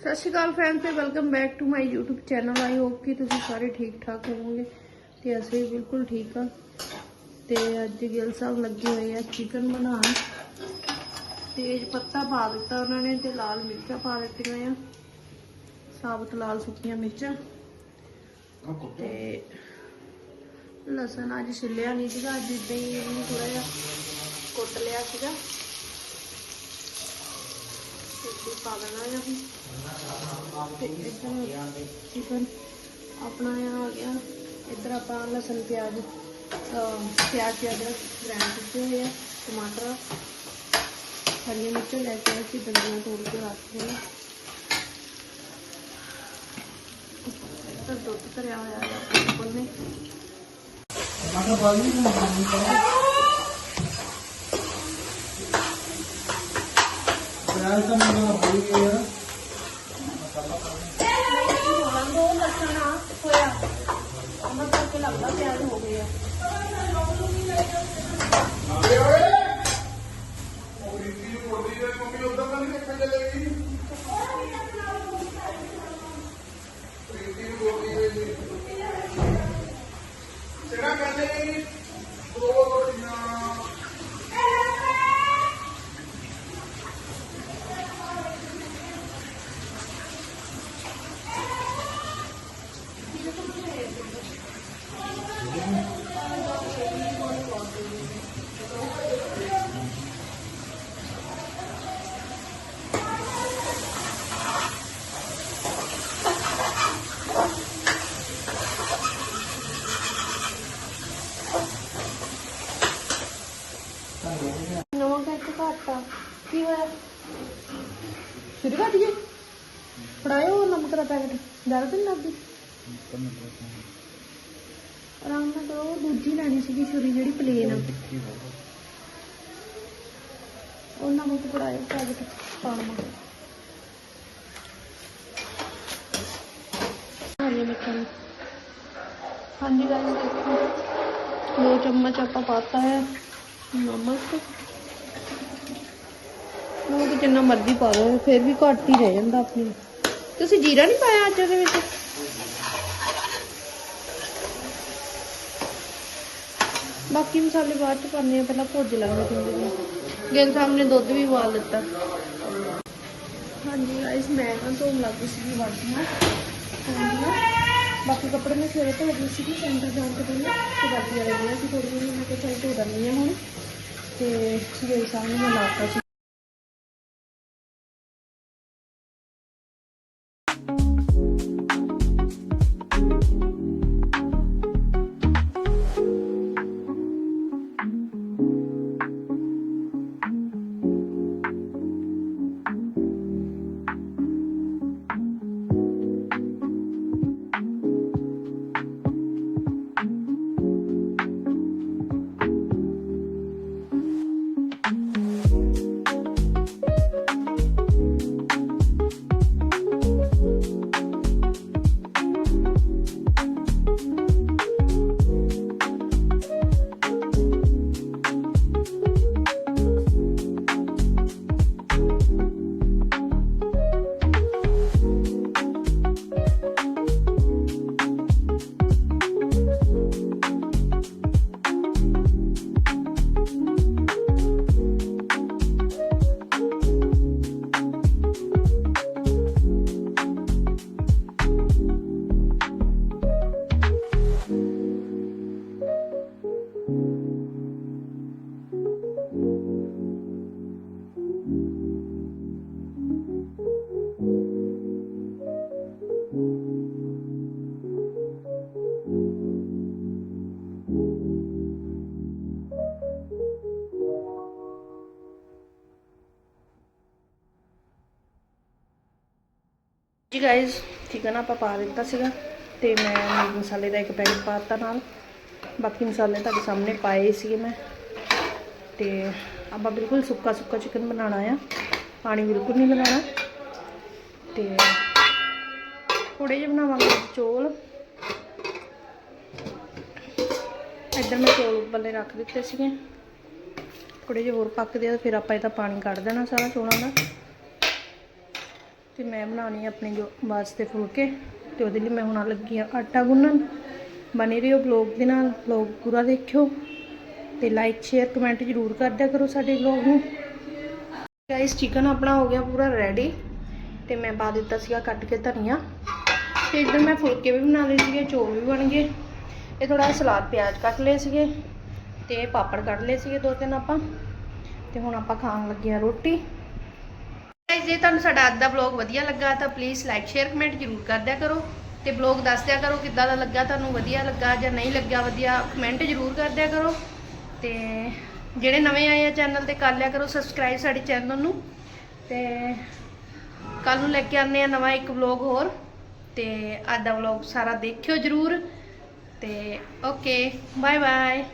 ਸਤਿ ਸ਼੍ਰੀ ਅਕਾਲ ਫਰੈਂਡਸ ਤੇ welcome back to my YouTube channel I hope ਕਿ ਤੁਸੀਂ ਸਾਰੇ ਠੀਕ ਠਾਕ ਹੋਵੋਗੇ ਤੇ ਅਸੀਂ ਬਿਲਕੁਲ ਠੀਕ ਆ ਤੇ ਅੱਜ ਗਿੱਲ ਸਾਹਿਬ ਲੱਗੇ ਹੋਏ ਆ ਚਿਕਨ ਬਣਾਉਣ। ਤੇਜ ਪੱਤਾ ਪਾ ਦਿੱਤਾ ਉਹਨਾਂ ਨੇ ਤੇ ਲਾਲ ਮਿਰਚਾਂ ਪਾ ਦਿੱਤੀਆਂ ਆ। ਸਾਬਤ ਲਾਲ ਸੁੱਕੀਆਂ ਮਿਰਚਾਂ। ਤੇ ਲਸਣ ਅੱਜ ਛਿੱਲਿਆ ਨਹੀਂ ਸੀਗਾ, ਅੱਜ ਇਦਾਂ ਹੀ ਇਹਨੂੰ ਥੋੜਾ ਜਿਹਾ ਕੁੱਟ ਲਿਆ ਸੀਗਾ। ਤੇ ਪਾ ਦੇਣਾ ਆ ਤੇ ਇੱਧਰ ਚਿਕਨ ਆਪਣਾ ਇਹ ਆ ਗਿਆ। ਇੱਧਰ ਆਪਾਂ ਲਸਣ, ਪਿਆਜ਼, ਅਹ ਪਿਆਜ਼ ਤੇ ਅਦਰਕ ਗ੍ਰਾਈਂਡ ਕੀਤੇ ਹੋਏ ਆ, ਟਮਾਟਰ, ਹਰੀਆਂ ਮਿਰਚਾਂ ਲੈ ਕੇ ਆਏ ਸੀ, ਦੰਦੀਆਂ ਤੋੜ ਕੇ ਰੱਖ ਲਿਆ ਇੱਧਰ ਦੁੱਧ ਧਰਿਆ ਹੋਇਆ ਹੈ ਆਪਣੇ ਕੋਲ ਨੇ ਦੋ ਲਸਣ ਆ ਹੋਇਆ ਉਹਨਾਂ ਕਰਕੇ ਲੱਗਦਾ ਪਿਆਜ਼ ਹੋ ਗਏ ਆ। ਨਵਾਂ ਕਰਕੇ ਘਾਟਾ ਕੀ ਹੋਇਆ ਸ਼ੁਰੂ ਕਰ ਦਈਏ ਫੜਾਇਓ ਨਮਕ ਦਾ ਪੈਕਟ ਤਾਂ ਨਹੀਂ ਲੱਗਦੀ ਆਰਾਮ ਨਾਲ ਕਰੋ ਦੂਜੀ ਲੈਣੀ ਸੀਗੀ ਛੁਰੀ ਜਿਹੜੀ ਪਲੇਨ ਆ ਉਹ ਨਮਕ ਫੜਾਇਓ ਪੈਕਟ ਪਾਉਣਾ ਹਰੀ ਮਿਰਚਾਂ ਹਾਂਜੀ ਗਾਇਸ ਦੇਖੋ ਦੋ ਚਮਚ ਆਪਾਂ ਪਾਤਾ ਹੈ ਨਮਕ ਨਮਕ ਜਿੰਨਾ ਮਰਜ਼ੀ ਪਾ ਲਓ ਫਿਰ ਵੀ ਘੱਟ ਹੀ ਰਹਿ ਜਾਂਦਾ ਆਪਣੇ ਤੁਸੀਂ ਜੀਰਾ ਨਹੀਂ ਪਾਇਆ ਅੱਜ ਉਹਦੇ ਵਿੱਚ? ਬਾਕੀ ਮਸਾਲੇ ਬਾਅਦ ਚ ਪਾਉਂਦੇ ਆ ਪਹਿਲਾਂ ਭੁੱਜ ਲਾਂਗੇ ਥੋੜੇ ਜਿਹੇ। ਗਿਲ ਸਾਹਮਣੇ ਦੁੱਧ ਵੀ ਉਬਾਲ ਦਿੱਤਾ। ਹਾਂਜੀ ਗਾਇਸ ਮੈਂ ਨਾ ਧੋਣ ਲੱਗ ਗਈ ਸੀਗੀ ਵਾਟੀਆਂ ਬਾਕੀ ਕੱਪੜੇ ਮੈਂ ਸਵੇਰੇ ਧੋ ਲਈ ਸੀਗੀ ਸੈਂਟਰ ਜਾਣ ਤੋਂ ਪਹਿਲਾਂ। ਤੇ ਬਾਕੀ ਵਾਲੇ ਜਿਹੜੇ ਸੀ ਥੋੜੀ ਜਿਹੀ ਮੈਂ ਕਿਹਾ ਚੱਲ ਧੋ ਦਿੰਦੀ ਹਾਂ ਹੁਣ। ਤੇ ਗਿਲ ਸਾਹਮਣੇ ਮੈਂ ਲਾਤਾ ਜੀ ਗਾਇਜ਼ ਚਿਕਨ ਆਪਾਂ ਪਾ ਦਿੱਤਾ ਸੀਗਾ ਤੇ ਮੈਂ ਮੀਟ ਮਸਾਲੇ ਦਾ ਇੱਕ ਪੈਕਟ ਪਾਤਾ ਨਾਲ। ਬਾਕੀ ਮਸਾਲੇ ਤੁਹਾਡੇ ਸਾਹਮਣੇ ਪਾਏ ਸੀਗੇ ਮੈਂ। ਤੇ ਆਪਾਂ ਬਿਲਕੁਲ ਸੁੱਕਾ ਸੁੱਕਾ ਚਿਕਨ ਬਣਾਉਣਾ ਆ। ਪਾਣੀ ਬਿਲਕੁਲ ਨਹੀਂ ਲਗਾਉਣਾ ਤੇ ਥੋੜੇ ਜਿਹੇ ਬਣਾਵਾਂਗੇ ਚੋਲ। ਇੱਧਰ ਮੈਂ ਚੋਲ ਉੱਪਰਲੇ ਰੱਖ ਦਿੱਤੇ ਸੀਗੇ। ਥੋੜੇ ਜਿਹੇ ਹੋਰ ਪੱਕਦੇ ਆ, ਫਿਰ ਆਪਾਂ ਇਹਦਾ ਪਾਣੀ ਕੱਢ ਦੇਣਾ ਸਾਰਾ ਚੋਲਾਂ ਦਾ। ਤੇ ਮੈਂ ਬਣਾਉਣੀ ਆ ਆਪਣੇ ਜੋ ਵਾਸਤੇ ਫੁਲਕੇ ਤੇ ਉਹਦੇ ਲਈ ਮੈਂ ਹੁਣ ਲੱਗੀ ਆ ਆਟਾ ਗੁੰਨਣ। ਬਣੇ ਰਹੋ ਬਲੌਗ ਦੇ ਨਾਲ ਬਲੌਗ ਪੂਰਾ ਦੇਖਿਓ ਤੇ ਲਾਈਕ ਸ਼ੇਅਰ ਕਮੈਂਟ ਜ਼ਰੂਰ ਕਰਦਿਆ ਕਰੋ ਸਾਡੇ ਬਲੌਗ ਨੂੰ। ਗਾਇਸ ਚਿਕਨ ਆਪਣਾ ਹੋ ਗਿਆ ਪੂਰਾ ਰੈਡੀ ਤੇ ਮੈਂ ਪਾ ਦਿੱਤਾ ਸੀਗਾ ਕੱਟ ਕੇ ਧਨੀਆ। ਤੇ ਇੱਧਰ ਮੈਂ ਫੁਲਕੇ ਵੀ ਬਣਾ ਲਏ ਸੀਗੇ, ਚੌਲ ਵੀ ਬਣ ਗਏ। ਇਹ ਥੋੜਾ ਸਲਾਦ, ਪਿਆਜ਼ ਕੱਟ ਲਏ ਸੀਗੇ ਤੇ ਪਾਪੜ ਕੱਢ ਲਏ ਸੀਗੇ ਦੋ ਤਿੰਨ ਆਪਾਂ। ਤੇ ਹੁਣ ਆਪਾਂ ਖਾਣ ਲੱਗੇ ਆ ਰੋਟੀ। ਗਾਇਸ ਜੇ ਤੁਹਾਨੂੰ ਸਾਡਾ ਅੱਜ ਦਾ ਵਲੌਗ ਵਧੀਆ ਲੱਗਾ ਤਾਂ ਪਲੀਜ਼ ਲਾਈਕ ਸ਼ੇਅਰ ਕਮੈਂਟ ਜ਼ਰੂਰ ਕਰ ਦਿਆ ਕਰੋ ਤੇ ਵਲੌਗ ਦੱਸ ਦਿਆ ਕਰੋ ਕਿੱਦਾਂ ਦਾ ਲੱਗਾ, ਤੁਹਾਨੂੰ ਵਧੀਆ ਲੱਗਾ ਜਾਂ ਨਹੀਂ ਲੱਗਾ ਵਧੀਆ ਕਮੈਂਟ ਜ਼ਰੂਰ ਕਰ ਦਿਆ ਕਰੋ ਤੇ ਜਿਹੜੇ ਨਵੇਂ ਆਏ ਆ ਚੈਨਲ ਤੇ ਕਰ ਲਿਆ ਕਰੋ ਸਬਸਕ੍ਰਾਈਬ ਸਾਡੇ ਚੈਨਲ ਨੂੰ ਤੇ ਕੱਲ ਨੂੰ ਲੈ ਕੇ ਆਨੇ ਆ ਨਵਾਂ ਇੱਕ ਵਲੌਗ ਹੋਰ ਤੇ ਅੱਜ ਦਾ ਵਲੌਗ ਸਾਰਾ ਦੇਖਿਓ ਜ਼ਰੂਰ ਤੇ ਓਕੇ ਬਾਏ ਬਾਏ